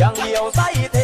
อย่างเดียวใส่เท